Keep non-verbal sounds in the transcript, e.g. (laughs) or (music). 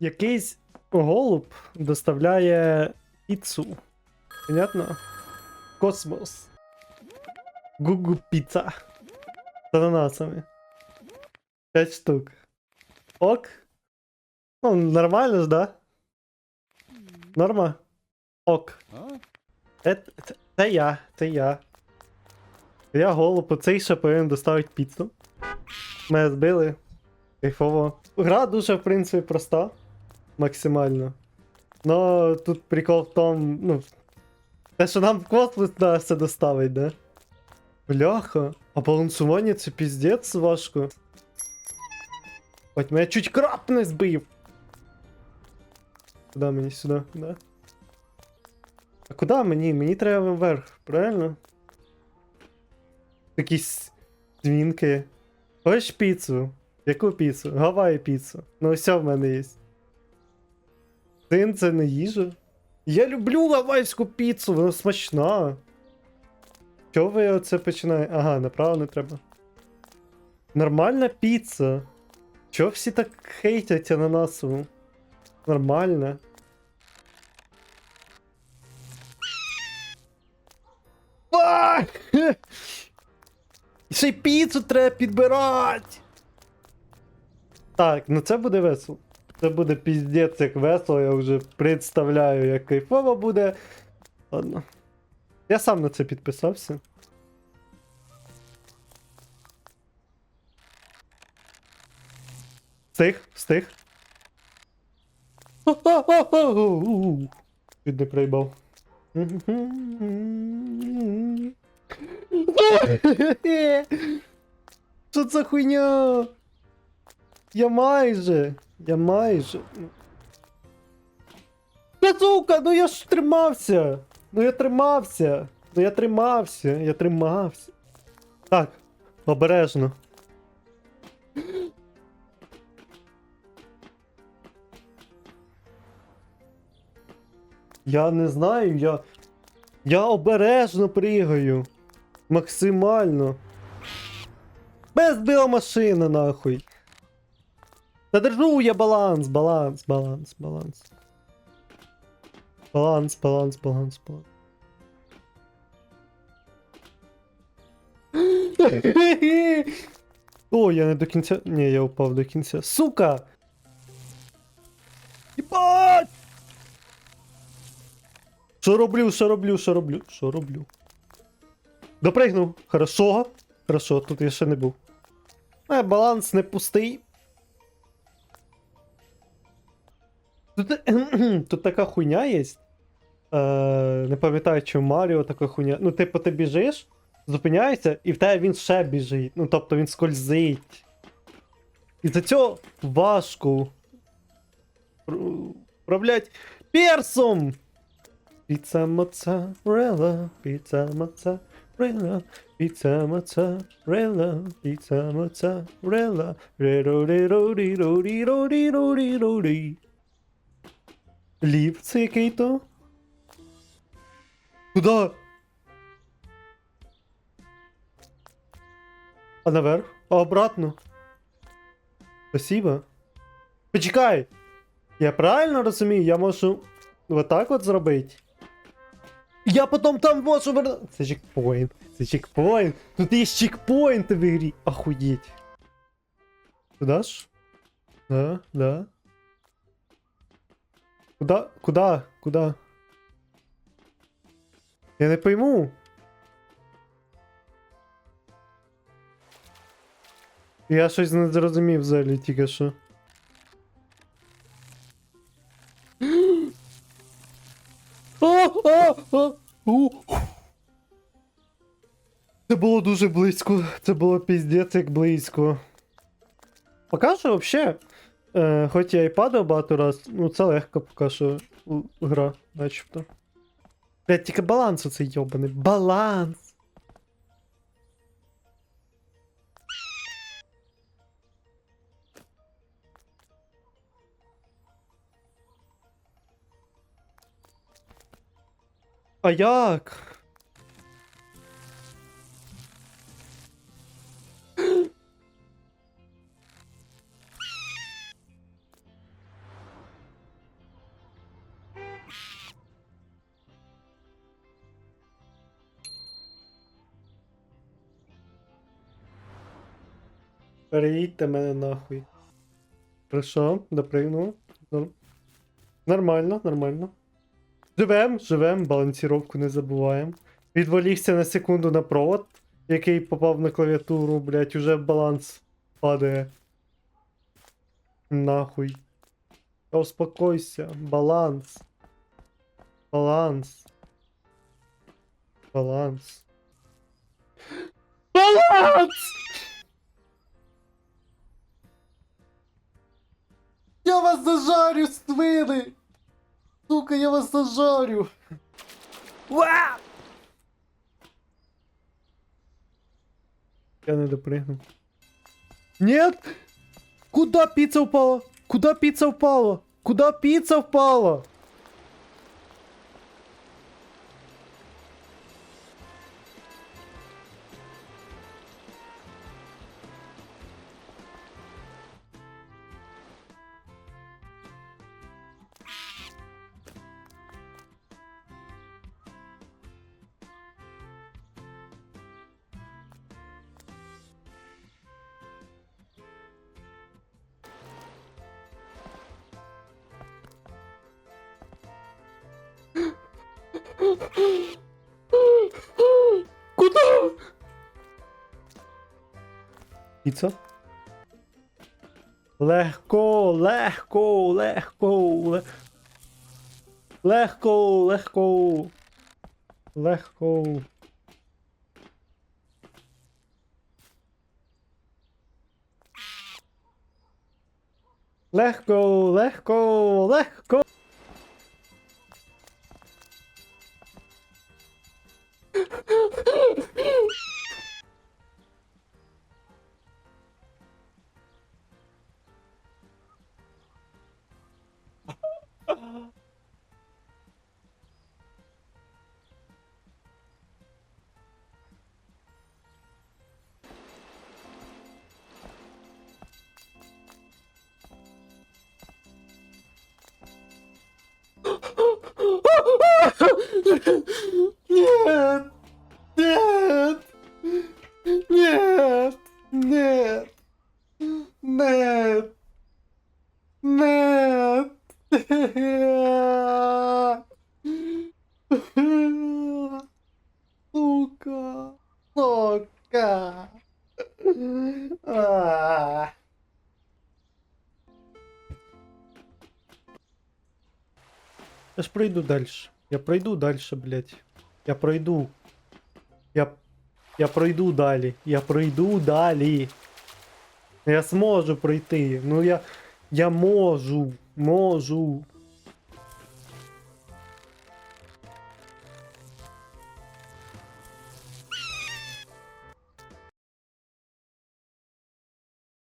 Якийсь голуб доставляє піцу. Понятно? Космос. Гугу піца. З ананасами. П'ять штук. Ок. Ну, нормально ж, да? Норма? Ок. Це, це, це я, це я. Я голуб, оцей ще повинен доставити піцу. Мене збили. Кайфово. Гра дуже, в принципі, проста. Максимально. Но тут прикол в тому, ну. Те, що нам космос треба все доставить, да? Бляха. А балансування це піздець важко. Хоть мене чуть краб не збив. Куди мені сюди, да? А куди мені? Мені треба вверх, правильно? Якісь дзвінки. Хочеш піцу? Яку піцу? Гавай піцу. Ну ось в мене є. Син це не їжа. Я люблю гавайську піцу, вона смачна. Чого ви оце починаєте? Ага, направо не треба. Нормальна піца. Чого всі так хейтять ананасову? Нормально. Ще й піцу треба підбирати. Так, ну це буде весело. Це буде піздець як весело, я вже представляю, як кайфово буде. Ладно. Я сам на це підписався. Встиг, встиг. (laughs) Чуть не проїбав. (laughs) Що це хуйня? Я майже. Я майже. Та сука, ну я ж тримався. Ну я тримався. Ну я тримався, я тримався. Так, обережно. Я не знаю, я. Я обережно пригаю. Максимально. Без біомашина, нахуй. Та держу я баланс, баланс, баланс, баланс. Баланс, баланс, баланс, баланс. (gasps) О, я не до кінця. Ні, я упав до кінця. Сука! Єбать! Що роблю, що роблю, що роблю, що роблю? Допригнув. Хорошо. Хорошо, тут я ще не був. Е, баланс не пустий. Тут, (clears throat) тут така хуйня є. Е, не пам'ятаю, чи в Маріо така хуйня. Ну, типу, ти біжиш, зупиняєшся, і в тебе він ще біжить. Ну, тобто він скользить. І за цього важко. Управлять персом! Піца моцарелла, піца моцарелла, піца моцарелла, піца моцарелла, ре-ро-ре-ро-ре-ро-ре-ро-ре-ро-ре-ро-ре. Лів це який то? Куда? А наверх? А обратно? Спасибо. Почекай! Я правильно розумію, я можу вот так от зробити? Я потім там можу вернути. Це чекпоінт. Це чекпоінт. Тут є чекпоінти в ігрі. Охуєть. Куда ж? Да, да. Куда? Куда? Куда? Я не пойму. Я щось не зрозумів взагалі тільки що. (gasps) А, а, а, у. Це було дуже близько. Це було піздець як близько. Поки що взагалі. Е, хоч я і падав багато раз, ну це легко поки що гра, начебто. Блять, тільки баланс оцей йобаний. Баланс! А як? Переїдьте мене нахуй. Хорошо, допригнув. Нормально, нормально. Живем, живем, балансіровку не забуваємо. Відволікся на секунду на провод, який попав на клавіатуру, блять, уже баланс падає. Нахуй. Та успокойся. Баланс. Баланс. Баланс. Баланс! Я вас зажарю, свини! Сука, я вас зажарю! Уа! Я не допрыгну. Нет! Куда пицца упала? Куда пицца упала? Куда пицца упала? Куда? Піца? Легко, легко, легко, ле- легко, легко. Легко. Легко, легко, легко. Ha ha ha! А. Я ж пройду дальше. Я пройду дальше, блядь. Я пройду. Я. Я пройду далі. Я пройду далі. Я зможу пройти. Ну я. Я можу. Можу.